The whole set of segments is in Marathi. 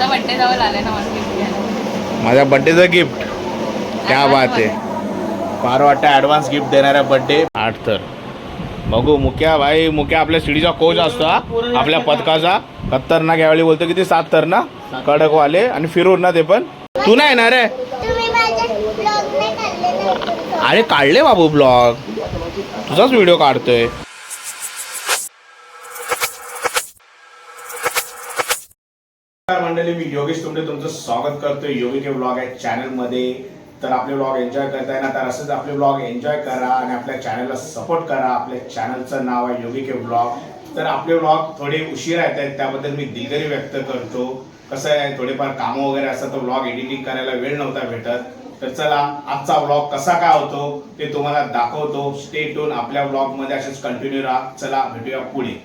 तुझा बड्डे जवळ आलाय ना मला gift. माझ्या बड्डेचं गिफ्ट क्या बात आहे. फार वाटतं ॲडव्हान्स गिफ्ट देणाऱ्या बड्डे आठ तर. बघू मुक्या भाई मुक्या आपल्या सिडीचा कोच असतो हा. आपल्या पथकाचा खतरनाक यावेळी बोलतो किती? सात तर ना कडकवाले आणि फिरून ना ते पण. तू नाही येणार रे तुम्ही माझ्या ब्लॉग नाही काढले नव्हते अरे काढले बाबू ब्लॉग तुझाच व्हिडिओ काढतोय. मंडळी मी योगेश तुमचे तुमचं स्वागत करतोय. योगी के ब्लॉग आहे चॅनलमध्ये तर आपले ब्लॉग एन्जॉय करताय ना तर असंच आपले ब्लॉग एन्जॉय करा आणि आपल्या चॅनलला सपोर्ट करा. आपल्या चॅनलचं नाव आहे योगी के ब्लॉग तर आपले ब्लॉग थोडे उशीर येत आहेत त्याबद्दल मी दिलगिरी व्यक्त करतो. कसं आहे थोडेफार कामं वगैरे असतात तर ब्लॉग एडिटिंग करायला वेळ नव्हता भेटत. तर चला आजचा ब्लॉग कसा काय होतो ते तुम्हाला दाखवतो. स्टे टून आपल्या ब्लॉगमध्ये असेच कंटिन्यू राहा. चला भेटूया पुढे.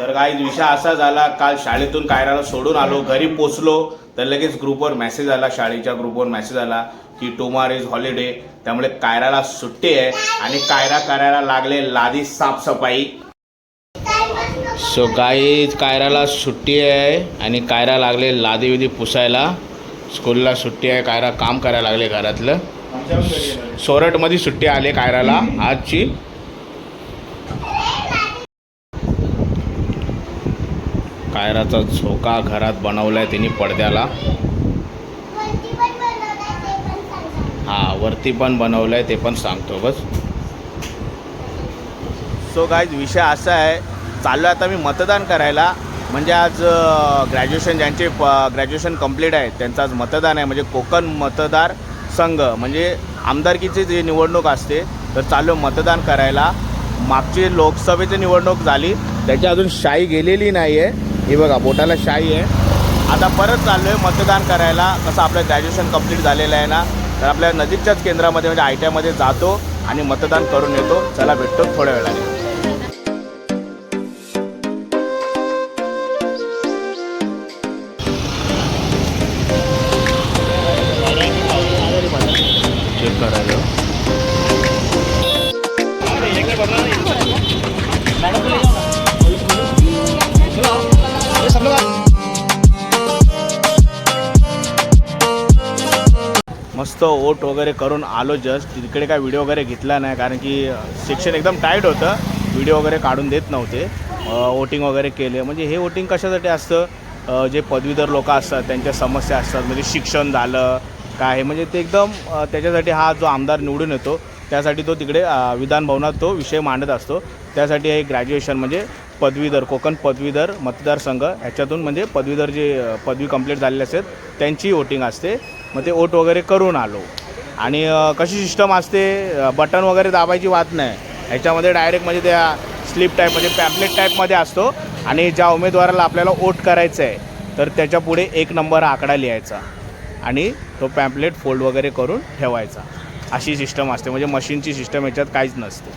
तर काही विषय असा झाला काल शाळेतून कायराला सोडून आलो घरी पोचलो तर लगेच ग्रुपवर मेसेज आला शाळेच्या ग्रुपवर मेसेज आला की टुमार इज हॉलिडे त्यामुळे कायराला सुट्टी आहे आणि कायरा करायला लागले लादी साफसफाई. सो गाईज कायराला सुट्टी आहे आणि कायरा लागले लादी विधी पुसायला. स्कूलला सुट्टी आहे कायरा काम करायला लागले घरातलं. सोरटमध्ये सुट्टी आली कायराला आजची. कायराचा झोका घरात बनवलाय त्यांनी पडद्याला. वरती पण बनवलं आहे हा वरती पण ते पण सांगतो बस. सो काय विषय असा आहे चाललो आता मी मतदान करायला. म्हणजे आज ग्रॅज्युएशन ज्यांचे ग्रॅज्युएशन कंप्लीट आहे त्यांचं आज मतदान आहे. म्हणजे कोकण मतदार संघ म्हणजे आमदारकीची जी निवडणूक असते तर चाललो मतदान करायला. मागची लोकसभेची निवडणूक झाली त्याची अजून शाई गेलेली नाही आहे हे बघा बोटाला शाई आहे. आता परत चाललो आहे मतदान करायला. कसं आपलं ग्रॅज्युएशन कंप्लीट झालेलं आहे ना तर आपल्या नजीकच्याच केंद्रामध्ये म्हणजे आय टी आयमध्ये जातो आणि मतदान करून येतो. चला भेटतो थोड्या वेळाने. मस्त वगैरे करून आलो जस्ट तिकडे काय व्हिडिओ वगैरे घेतला नाही कारण की सेक्शन एकदम टाईट होतं. व्हिडिओ वगैरे काढून देत नव्हते. वोटिंग वगैरे केले. म्हणजे हे वोटिंग कशासाठी असतं? जे पदवीधर लोक असतात त्यांच्या समस्या असतात म्हणजे शिक्षण झालं काय हे. म्हणजे ते एकदम त्याच्यासाठी हा जो आमदार निवडून येतो त्यासाठी तो तिकडे विधान भवनात तो विषय मांडत असतो. त्यासाठी हे ग्रॅज्युएशन म्हणजे पदवीधर कोकण पदवीधर मतदारसंघ ह्याच्यातून म्हणजे पदवीधर जे पदवी कंप्लीट झालेले असतात त्यांची वोटिंग असते. मग ते वोट वगैरे करून आलो. आणि कशी सिस्टम असते बटन वगैरे दाबायची वाट नाही. ह्याच्यामध्ये डायरेक्ट म्हणजे त्या स्लिप टाईप म्हणजे पॅम्पलेट टाईपमध्ये असतो. आणि ज्या उमेदवाराला आपल्याला वोट करायचं आहे तर त्याच्या पुढे एक नंबर आकडा लिहायचा. आणि तो पॅम्पलेट फोल्ड वगैरे करून ठेवायचा. अशी सिस्टम असते. म्हणजे मशीनची सिस्टम याच्यात काहीच नसते.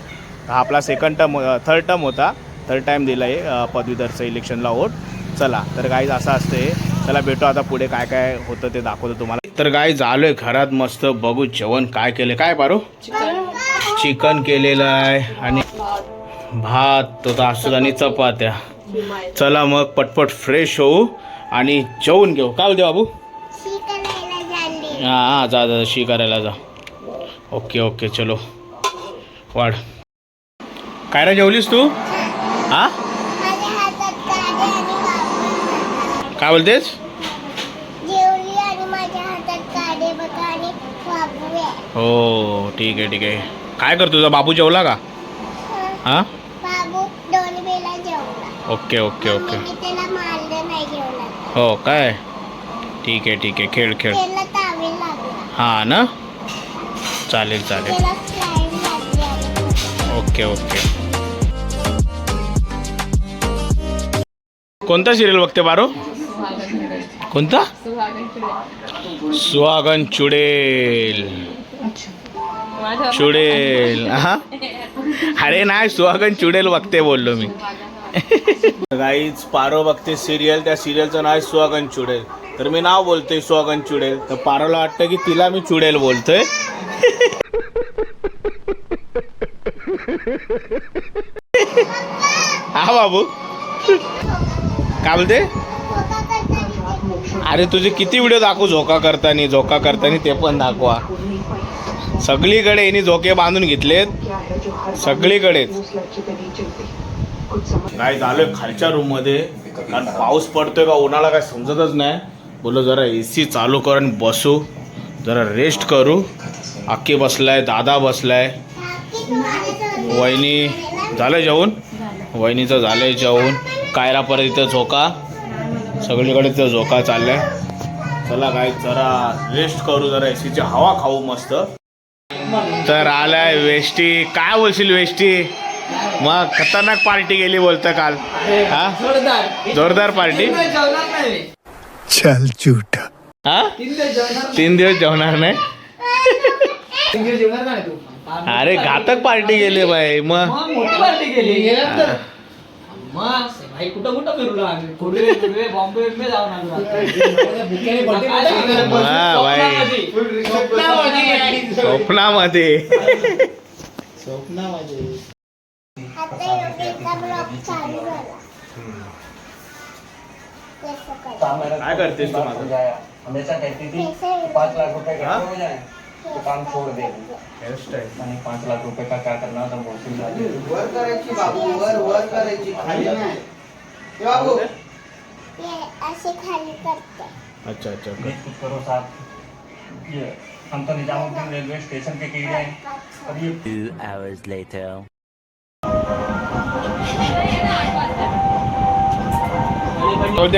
हा आपला सेकंड टर्म थर्ड टर्म होता. थर्ड टाईम दिला आहे पदवीधरचं इलेक्शनला वोट चला तर काहीच असं असते चला भेटू आता पुढे काय काय होतं ते दाखवतो तुम्हाला. तर गाय झालोय घरात मस्त. बघू जेवण काय केलं काय पारो? चिकन केलेलं आहे आणि भात तो असतो आणि चपात्या. चला मग पटपट फ्रेश होऊ आणि जेवून घेऊ. काय बोलते बाबू? झाली हां हां जा जा शी करायला जा. ओके ओके चलो. वाढ. काय रे जेवलीस तू? हां? काय बोलतेस जेवली आणि माझ्या हातात काडे बघा आणि बाबू आहे हो ठीक आहे ठीक आहे. काय करतो तुझा बाबू जेवला का? हां? बाबू दोन वेळा जेवला. Okay okay okay. मी त्याला मारलं नाही जेवला. हो काय? ठीक आहे ठीक आहे. खेळ खेळ. त्याला तावे लागला. हां ना? चालेल चालेल. त्याला स्लाईम लागली आणि ओके ओके. कोणता सिरियल बघते बारो? कोणता. सुहागन चुडेल चुडेल. हा अरे नाही सुहागन चुडेल बघते बोललो मी. गाईच पारो बघते सिरियल त्या सिरियलचं नाव आहे सुहागन चुडेल. तर मी नाव बोलतोय सुहागन चुडेल. तर पारोला वाटतं की तिला मी चुडेल बोलतोय. हा बाबू. काय बोलते? अरे तुझे किती व्हिडिओ दाखवू झोका करताना झोका करताना ते पण दाखवा. सगळीकडे यांनी झोके बांधून घेतलेत. सगळीकडेच. काय झालं खालच्या रूममध्ये. कारण पाऊस पडतोय का उन्हाळा काय समजतच नाही. बोल जरा ए सी चालू कर आणि बसू. जरा रेस्ट करू. अक्की बसलाय दादा बसलाय. वहिनी झालं जेवण? वहिनीचं झालंय जेवण. कायला परत इथं झोका? सगळीकडे इथं झोका चाललाय. चला काय जरा रेस्ट करू जरा एसीची हवा खाऊ मस्त. तर आलाय वेष्टी. काय बोलशील वेष्टी? मग खतरनाक पार्टी गेली बोलतं काल. हा? जोरदार. पार्टी? चल झूठा. हा? तीन दिवस जेवणार नाही. अरे घातक पार्टी गेली बाई मग? मोठी पार्टी केली. कुठं कुठं फिरलो आम्ही कुर्वे कुर्वे बॉम्बे बिम्बे जाऊन आलो हा, बाई. स्वप्नामध्ये. आता योगेशचा ब्लॉग चालू झाला. कसं करायचं? काय करतेस तू माझं? हमेशा कहती थी कैसे पाँच लाख रुपए का हाँ? हो जाए तो काम छोड़ दे. हेअरस्टाईल मैंने पाँच लाख रुपए का क्या करना था वर करायची बाबू वर वर करायची. खाली नाही. बाबू ये असे खाली करते. अच्छा अच्छा कुछ करो साहब ये हम तो निजामुद्दीन रेलवे स्टेशन के हैं और ये.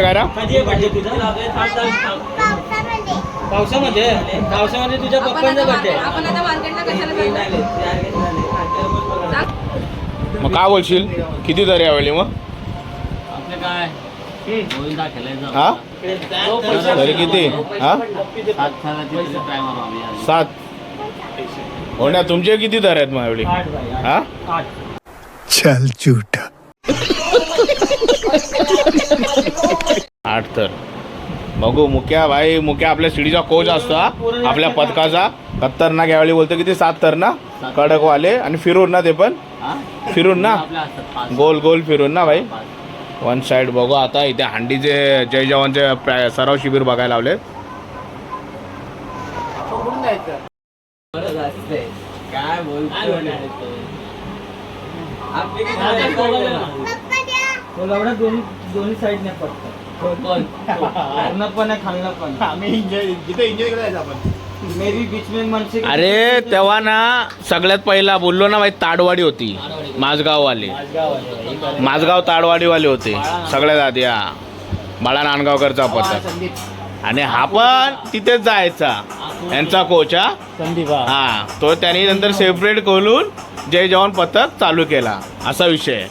काय रा? कधी आहे बर्थडे तुझा? पावसामध्ये. पावसामध्ये? पावसामध्ये तुझ्या आपण पप्पांचा आता बर्थडे आपण आता मार्केटला कशाला जातो मग काय बोलशील? किती तरी यावेळी मग? आपले काय? गोविंदा खेळायचं हा? तरी किती? हा? सात आम्ही आज. होण्या तुमचे किती दर आहेत आठ. हा? चल झूठा. आठ तर. बघू मुक्या भाई मुक्या आपल्या सिडीचा कोच असतो हा. आपल्या पथकाचा खतरनाक यावेळी बोलतो किती? सात तर ना? कडकवाले आणि फिरून ना ते पण? हा? फिरून ना? आपल्या असतात पाच. गोल गोल फिरून ना भाई पाच. वन साइड बघू. आता इथे हांडीचे जय जवानचे प्र- सराव शिबिर बघायला लावले. काय दोन्ही पडतं पण आहे खाल्लं पण. आम्ही एन्जॉय जिथे एन्जॉय करायचं आपण. अरे तेव्हा ना सगळ्यात पहिला बोललो ना भाई ताडवाडी होती. माझगाववाले माझगाव ताडवाडीवाले होते. सगळ्यात आधी हा. बाळा नांदगावकरचा पथक. आणि हा पण तिथेच जायचा. यांचा कोच हा. हा. तो त्यांनी नंतर सेपरेट खोलून जय जवान पथक चालू केला. असा विषय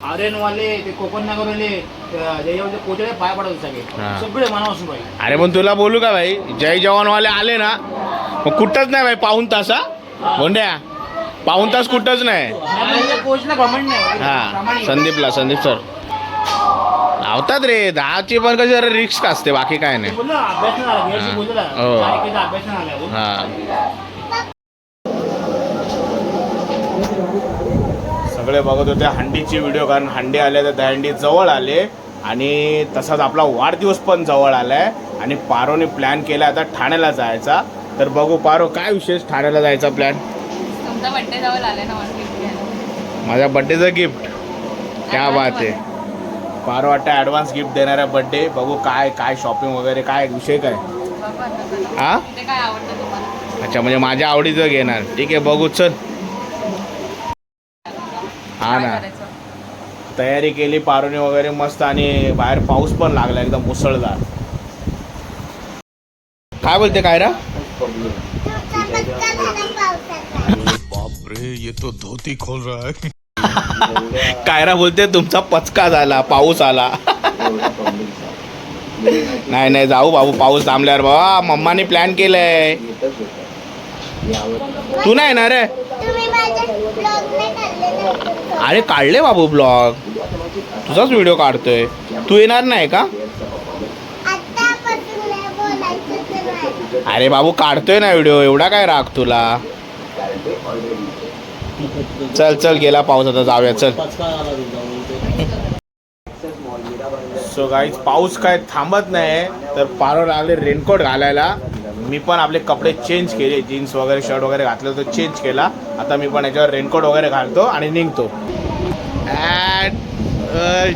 आहे. आर्यन वाले ते कोकण नगरवाले त्याच्यावर कोचळे पाय पडत सगळे हा. सगळे मनापासून पाहिजे अरे पण तुला बोलू का भाई जय जवानवाले आले ना मग कुठंच नाही भाई पाऊन तासा गोंड्या पाऊन तास कुठंच नाही कोचला घमंड नाही हा प्रामाणिक. संदीपला संदीप सर लावतात रे दहाची पण कशी रिस्क असते बाकी काय नाही बोललो ना, अभ्यास नाही झाला हा. गेरशी बोललो ना, हो. तारखेचा अभ्यास नाही झाला अजून. हा सगळे बघत होते. हंडीची व्हिडिओ कारण हंडी आले तर दहंडी जवळ आले. आणि तसाच आपला वाढदिवस पण जवळ आलाय. आणि पारोने प्लॅन केला आता ठाण्याला जायचा. तर बघू पारो काय विशेष ठाण्याला जायचा प्लॅन तुमचा बर्थडे जवळ आलाय ना. माझ्या बड्डेचं गिफ्ट क्या बात आहे. पारो वाटतं ॲडव्हान्स गिफ्ट देणार आहे बड्डे बघू काय काय शॉपिंग वगैरे काय विषय काय. हा? अच्छा म्हणजे माझ्या आवडीचं घेणार. ठीक आहे बघू चल. हा ना? तयारी केली पारुणी वगैरे मस्त आणि बाहेर पाऊस पण लागला एकदम मुसळधार. काय बोलते काय रा तुमचा पत्ता झाला पावसाचा बाप रे ये तो धोती खोल रहा है. कायरा बोलते तुमचा पचका झाला पाऊस आला. नाही नाही जाऊ बाबू पाऊस थांबल्यावर बाबा मम्माने प्लॅन केलंय. तू नाही येणार नव्हते अरे काढले बाबू ब्लॉग तुझाच व्हिडिओ काढतोय. तू येणार नाही का? आतापासून नाही बोलायचं तर नाही अरे बाबू काढतोय ना व्हिडिओ एवढा काय राग तुला? चल चल गेला पाऊस आता. जाऊया चल. सो गाईज पाऊस काय थांबत नाही तर पारो लागले रेनकोट घालायला. मी पण आपले कपडे चेंज केले. जीन्स वगैरे शर्ट वगैरे घातलं तर चेंज केला. आता मी पण याच्यावर रेनकोट वगैरे घालतो आणि निघतो.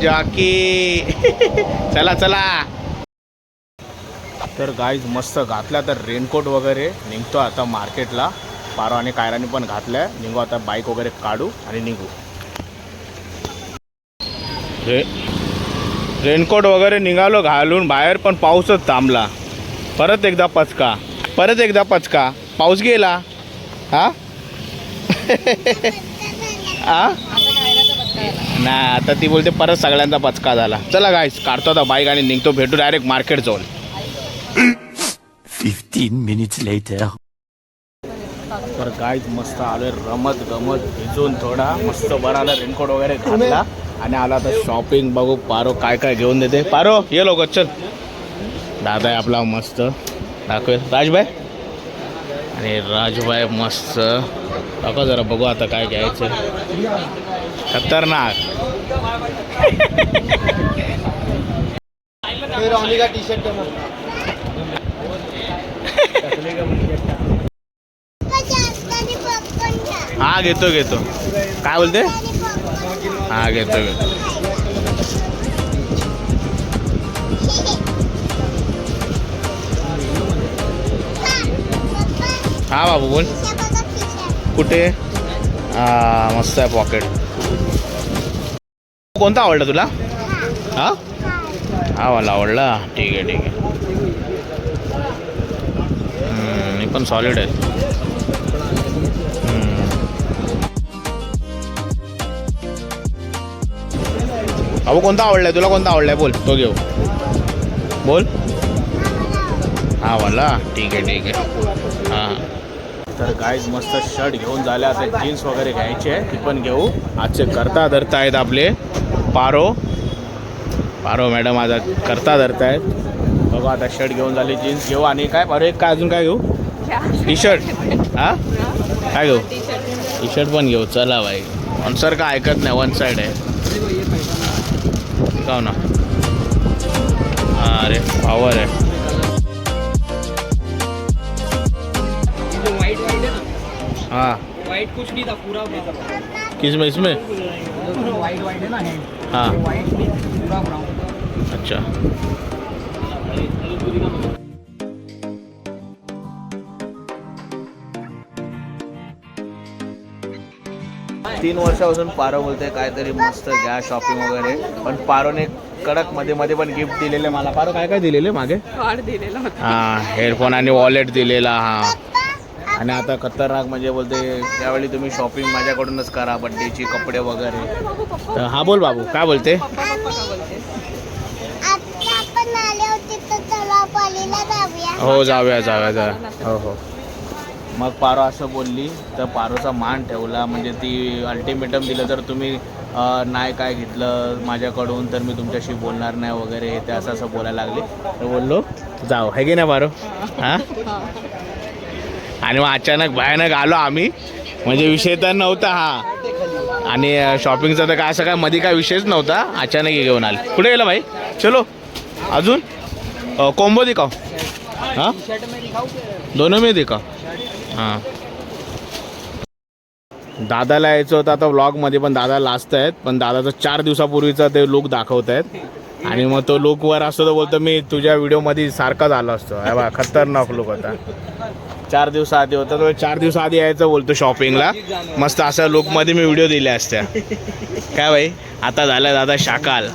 जॉकी चला चला. तर गाईज मस्त घातला तर रेनकोट वगैरे. निघतो आता मार्केटला. पारो आणि कायराने पण घातल्या. निघू आता बाईक वगैरे काढू आणि निघू. रे रेनकोट वगैरे निघालो घालून बाहेर पण पाऊसच थांबला. परत एकदा पचका. परत एकदा पचका. पाऊस गेला. हा? हा? नाही आता ती बोलते परत सगळ्यांचा पचका झाला. चला गाईस काढतो आता बाईक आणि निघतो. भेटू डायरेक्ट मार्केट जाऊन 15 minutes later. तर गाईज मस्त आलोय. रमत गमत भिजून थोडा मस्त बरं आलं रेनकोट वगैरे घातला. आणि आला तर शॉपिंग बघू. पारो काय काय घेऊन देते. पारो ये लोक चल. दादा आहे आपला मस्त. दाखवेल. राजभाई? आणि राजभाई मस्त. दाखव जरा बघू आता काय घ्यायचं. खतरनाक. टी शर्ट हा घेतो घेतो. काय बोलते? हा घेतो घेतो. हा बाबू बोल. कुठे? हा मस्त आहे पॉकेट कोणता आवडला तुला? हा? हा मला आवडला. ठीक आहे ठीक आहे. मी पण सॉलिड आहे. अहो कोणता आवडलाय तुला? कोणता आवडलाय? बोल तो घेऊ. बोल. हा वाला ठीक आहे ठीक आहे. तर गाईज मस्त शर्ट घेऊन झाले. आता जीन्स वगैरे घ्यायचे आहे ती पण घेऊ. आजचे करता धरता आहेत आपले. पारो. पारो मॅडम आज करता धरता आहेत बघू आता शर्ट घेऊन झाले जीन्स घेऊ. आणि काय पारो एक काय अजून काय घेऊ? टी शर्ट हां? काय घेऊ? टी शर्ट पण घेऊ. चला भाई. ऑनसर का ऐकत नाही वन साईड आहे. का ना. अरे पॉवर आहे. हाँ। वाइट कुछ नहीं था पूरा ब्राउन किस में इसमें? वाइट वाइट है ना है। हाँ। वाइट नहीं पूरा ब्राउन अच्छा। तीन वर्षापासून पारो बोलते काहीतरी मस्त घ्या शॉपिंग वगैरे. पण पारोने कडकमध्ये मध्ये पण गिफ्ट दिलेले मला. पारो काय काय दिलेले मागे? कार्ड दिलेला होता. हा हेडफोन आणि वॉलेट दिलेला हा. आणि आता खतरनाक म्हणजे बोलते त्यावेळी तुम्ही शॉपिंग माझ्याकडूनच करा बड्डेची कपडे वगैरे. तर हा बोल बाबू काय बोलते? पप्पा पप्पा का बोलते आता आपण आले होते तर चला पालीला जाऊया. हो जाऊया जाऊया जाऊया. हो हो. मग पारो असं बोलली तर पारोचा मान ठेवला म्हणजे ती अल्टिमेटम दिलं जर तुम्ही नाही काय घेतलं माझ्याकडून तर मी तुमच्याशी बोलणार नाही वगैरे हे ते असं असं बोलायला लागले. तर बोललो जाऊ. है की नाही पारो? हां. आणि मग अचानक भयानक आलो आम्ही. म्हणजे विषय तर नव्हता हा. आणि शॉपिंगचा तर काय असं काय मध्ये काय विषयच नव्हता. अचानक घेऊन आले. कुठे गेलं भाई? चलो. अजून? कोंबो दिखाव हां? दोन मी दिखाऊं हां. दादाला यायचं होतं आता व्लॉगमध्ये पण दादा लाजत आहेत. पण दादाचं चार दिवसापूर्वीचा ते लुक दाखवत आहेत. आणि मग तो लुकवर असतो तर बोलतो मी तुझ्या व्हिडिओमध्ये सारखा झालो असतो. अरे बा खतरनाक लुक होता. चार दिवसाआधी होता तो चार दिवसाआधी यायचं बोलतो शॉपिंगला मस्त अशा लुकमध्ये मी व्हिडिओ दिल्या असत्या. काय भाई? आता झालं दादा शाकाल.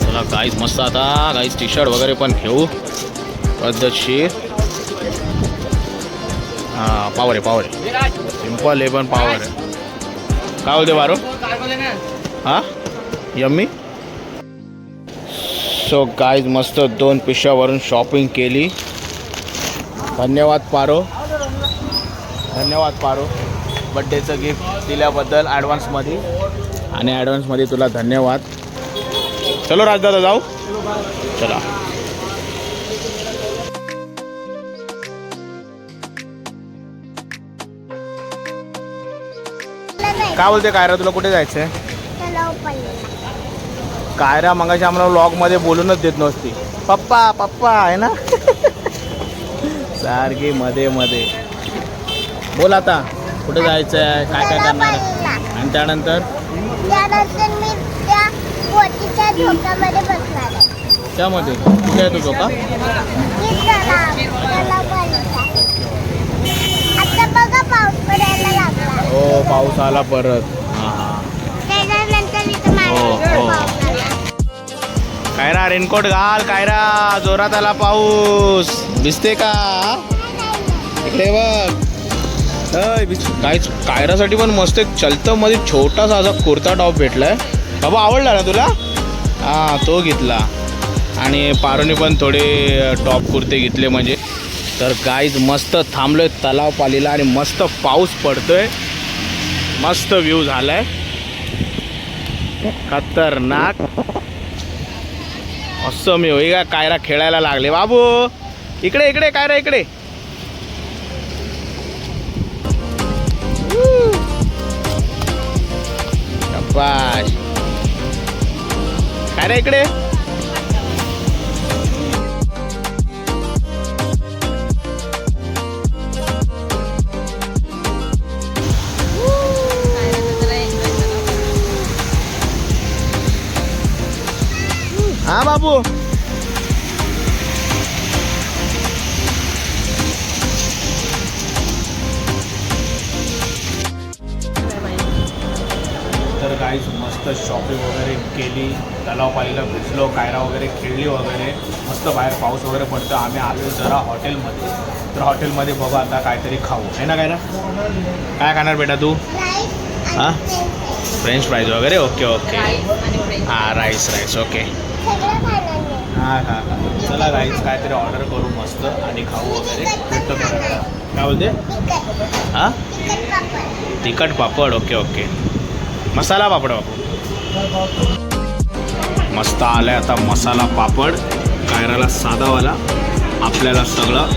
चला गाईज मस्त आता गाईज टी शर्ट वगैरे पण घेऊ. पद्धतशीर. हां पावर आहे पावर आहे. सिंपल आहे पण पावर आहे. काय बोलते बारो? हां? यम्मी? सो गाईज मस्त दोन पिशव्यावरून शॉपिंग केली. धन्यवाद पारो. धन्यवाद पारो. बड्डेचं गिफ्ट दिल्याबद्दल ॲडव्हान्समध्ये आणि ॲडव्हान्समध्ये तुला धन्यवाद. चलो राजदादा जाऊ. चला. काय बोलते कायरा? तुला कुठे जायचं आहे कायरा मगाशी आम्हाला व्लॉगमध्ये बोलूनच देत नसती पप्पा पप्पा आहे ना? सारखी मध्ये मध्ये. बोल आता कुठे जायचं आहे काय काय करणार आहे? आणि त्यानंतर? त्यामध्ये? कुठे आहे तो का ही तलाव तलाव पडलेला आता बघा पाऊस पडायला लागला हो पाऊस आला परत. हां हां. कायरा रेनकोट घाल. कायरा जोरात आला पाऊस. दिसते का? इकडे बघ. काय कायरासाठी पण मस्त एक चलतं मध्ये छोटासा असा कुर्ता टॉप भेटलाय. बाबा आवडला ना तुला? हां तो घेतला. आणि पारोने पण थोडे टॉप कुर्ते घेतले म्हणजे. तर गाईज मस्त थांबलोय तलाव पालीला आणि मस्त पाऊस पडतोय. मस्त व्ह्यू झालाय. खतरनाक. असं मी होई का? कायरा खेळायला लागले. बाबू इकडे इकडे कायरा इकडे. काय रे इकडे. बाबू तर काहीच मस्त शॉपिंग वगैरे केली. तलाव पालीला भिजलो कायरा वगैरे खेळली वगैरे. मस्त बाहेर पाऊस वगैरे पडतो. आम्ही आलो जरा हॉटेलमध्ये. तर हॉटेलमध्ये बघा आता काहीतरी खाऊ. आहे ना कायरा? काय खाणार बेटा तू? हां? फ्रेंच फ्राईज वगैरे? ओके ओके हां राईस राईस ओके हां हां हां. चला राईस काहीतरी ऑर्डर करू मस्त आणि खाऊ वगैरे. भेटतो. काय बोलते? हां? तिखट पापड. तिखट पापड ओके ओके मसाला पापड बापू. मस्त आलाय आता मसाला पापड. कायराला साधावाला. आपल्याला सगळं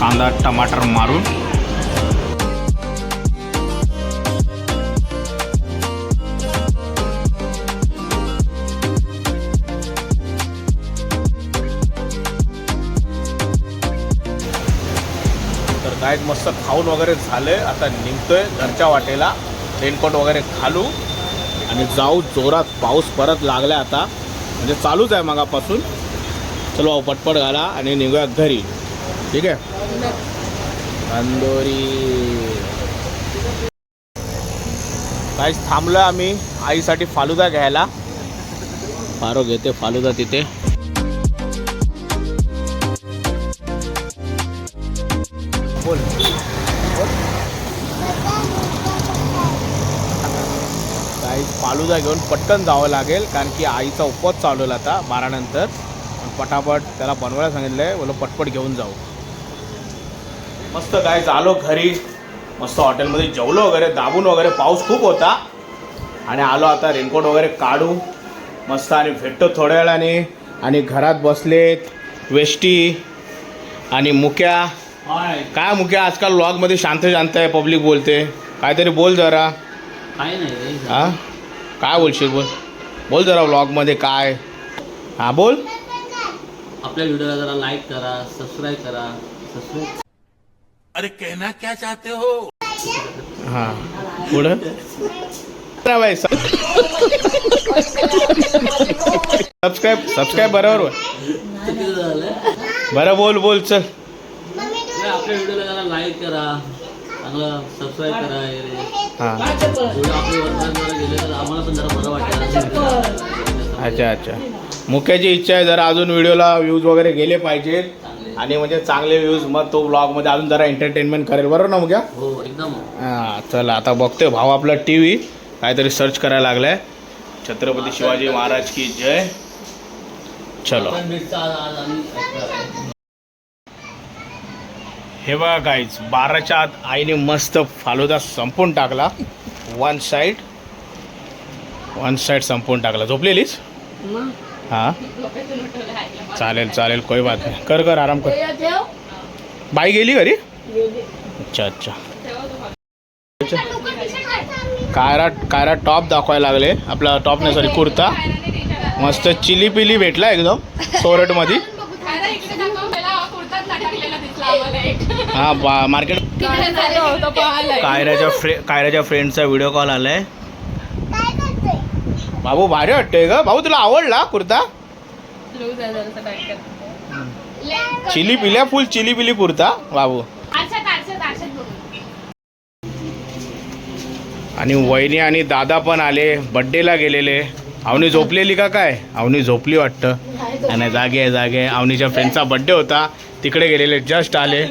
कांदा टमाटर मारून. तर काय मस्त खाऊन वगैरे झालं. आहे आता निघतोय घरच्या वाटेला. रेनकोट वगैरे घालू. आणि जाऊ जोरात पाऊस परत लागला आता. म्हणजे चालूच आहे मगापासून. चलो पटपट घाला आणि निघूया घरी. ठीक आहे? अंदोरी काहीच थांबलो आम्ही आईसाठी फालुदा घ्यायला. फारो घेते फालुदा तिथे. फालुदा घेऊन पटकन जावं लागेल कारण की आईचा उपवास चालवला आता बारानंतर. पटापट त्याला बनवायला सांगितलं आहे बोलो पटपट घेऊन जाऊ. मस्त काय झालो घरी. मस्त हॉटेलमध्ये जेवलो वगैरे दाबून वगैरे पाऊस खूप होता. आणि आलो आता रेनकोट वगैरे काढू. मस्त आणि भेटतो थोड्या वेळाने. आणि घरात बसलेत वेष्टी आणि मुक्या. काय मुक्या आजकाल व्लॉगमध्ये शांत शांत आहे पब्लिक बोलते. काहीतरी बोल जरा. काय नाही हा? काय बोलशील बोल बोल जरा व्लॉगमध्ये काय? हा बोल. आपल्या व्हिडिओला जरा लाईक करा सबस्क्राईब करा सबस्क्राईब हां? पुढं? नाही बाई, सब- सबस्क्राईब सबस्क्राईब बरोबर बोल. चुकीचं झालं? बरं बोल बोल चल. आपल्या व्हिडिओला जरा लाईक करा चांगलं सबस्क्राईब करा वगैरे हां. व्हिडिओ आपले वरपर्यंत जरा गेले तर आम्हाला पण जरा बरं वाटेल. अच्छा अच्छा. मुख्याची इच्छा आहे जरा अजून व्हिडिओला व्ह्यूज वगैरे गेले पाहिजेत. आणि म्हणजे चांगले व्ह्यूज मग तो ब्लॉगमध्ये अजून जरा एंटरटेनमेंट करेल. बरोबर ना मुख्या हो एकदम. हां चला आता बघतोय भाऊ आपला टी व्ही काहीतरी सर्च करायला लागलाय. छत्रपती शिवाजी महाराज की जय. चलो आपण मीटचा आज आज आम्ही ऐकणार आहे. हे बघा गाईज बाराच्या आत आईने मस्त फालुदा संपून टाकला. वन साईड वन साईड संपून टाकला. झोपलेलीस? हां? चालेल चालेल कोई बात नाही. कर कर आराम कर. बाई गेली घरी? अच्छा अच्छा. कायरा कायरा टॉप दाखवायला लागले. आपला टॉप नाही सॉरी कुर्ता. मस्त चिली पिली भेटला एकदम सोरटमध्ये अरे इकडे दाखव मला कुर्ताच लटकलेला दिसला आम्हाला एक हा बा मार्केट कायऱ्याच्या कायराच्या फ्रे कायराच्या फ्रेंडचा व्हिडिओ कॉल आलाय. बाबू भारी वाटतंय ग. भाऊ तुला आवडला कुर्ता? चिली पिल्या फुल चिली पिली कुर्ता बाबू. आणि वहिनी आणि दादा पण आले बड्डेला गेलेले. अवनी झोपलेली का काय? अवनी झोपली वाटतं. आणि जागे जागे अवनीच्या फ्रेंडचा बड्डे होता. तिकडे गेलेले जस्ट आले.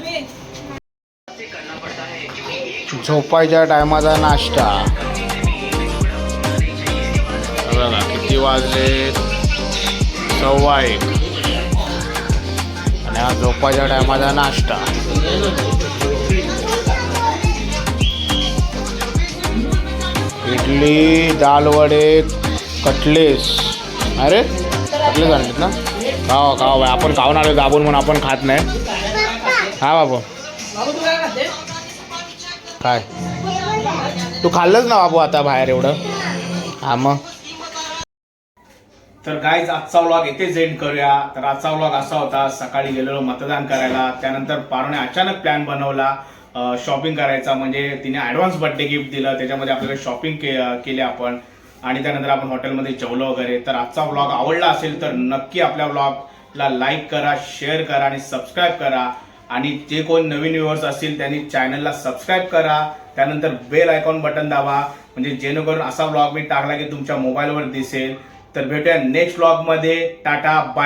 झोपायच्या टायमाचा नाश्ता. बघा किती वाजले? सव्वा एक. आणि हा झोपायच्या टायमाचा नाश्ता. इडली दाल वडे कटलेस. अरे कटलेस आणलेत ना? खाव खाव आपण खाऊन आलो दाबून म्हणून आपण खात नाही. हा बाबू. काय? तू खाल्लंच ना बाबू आता बाहेर एवढं. हा मग. तर गाईज आजचा व्लॉग इथे एंड करूया. तर आजचा व्लॉग असा होता सकाळी गेलेलो मतदान करायला. त्यानंतर पारोने अचानक प्लॅन बनवला शॉपिंग करायचा. म्हणजे तिने ॲडव्हान्स बर्थडे गिफ्ट दिलं. त्याच्यामध्ये आपल्याला शॉपिंग के केली आपण. आणि त्यानंतर आपण हॉटेलमध्ये जेवलो वगैरे. तर आजचा व्लॉग आवडला असेल तर नक्की आपल्या व्लॉगला लाईक करा शेअर करा आणि सबस्क्राईब करा. आणि जे कोण नवीन व्ह्युअर्स असतील त्यांनी चॅनलला सबस्क्राईब करा. त्यानंतर बेल आयकॉन बटन दाबा. म्हणजे जेणेकरून असा ब्लॉग मी टाकला की तुमच्या मोबाईलवर दिसेल. तर भेटूया नेक्स्ट ब्लॉगमध्ये टाटा बाय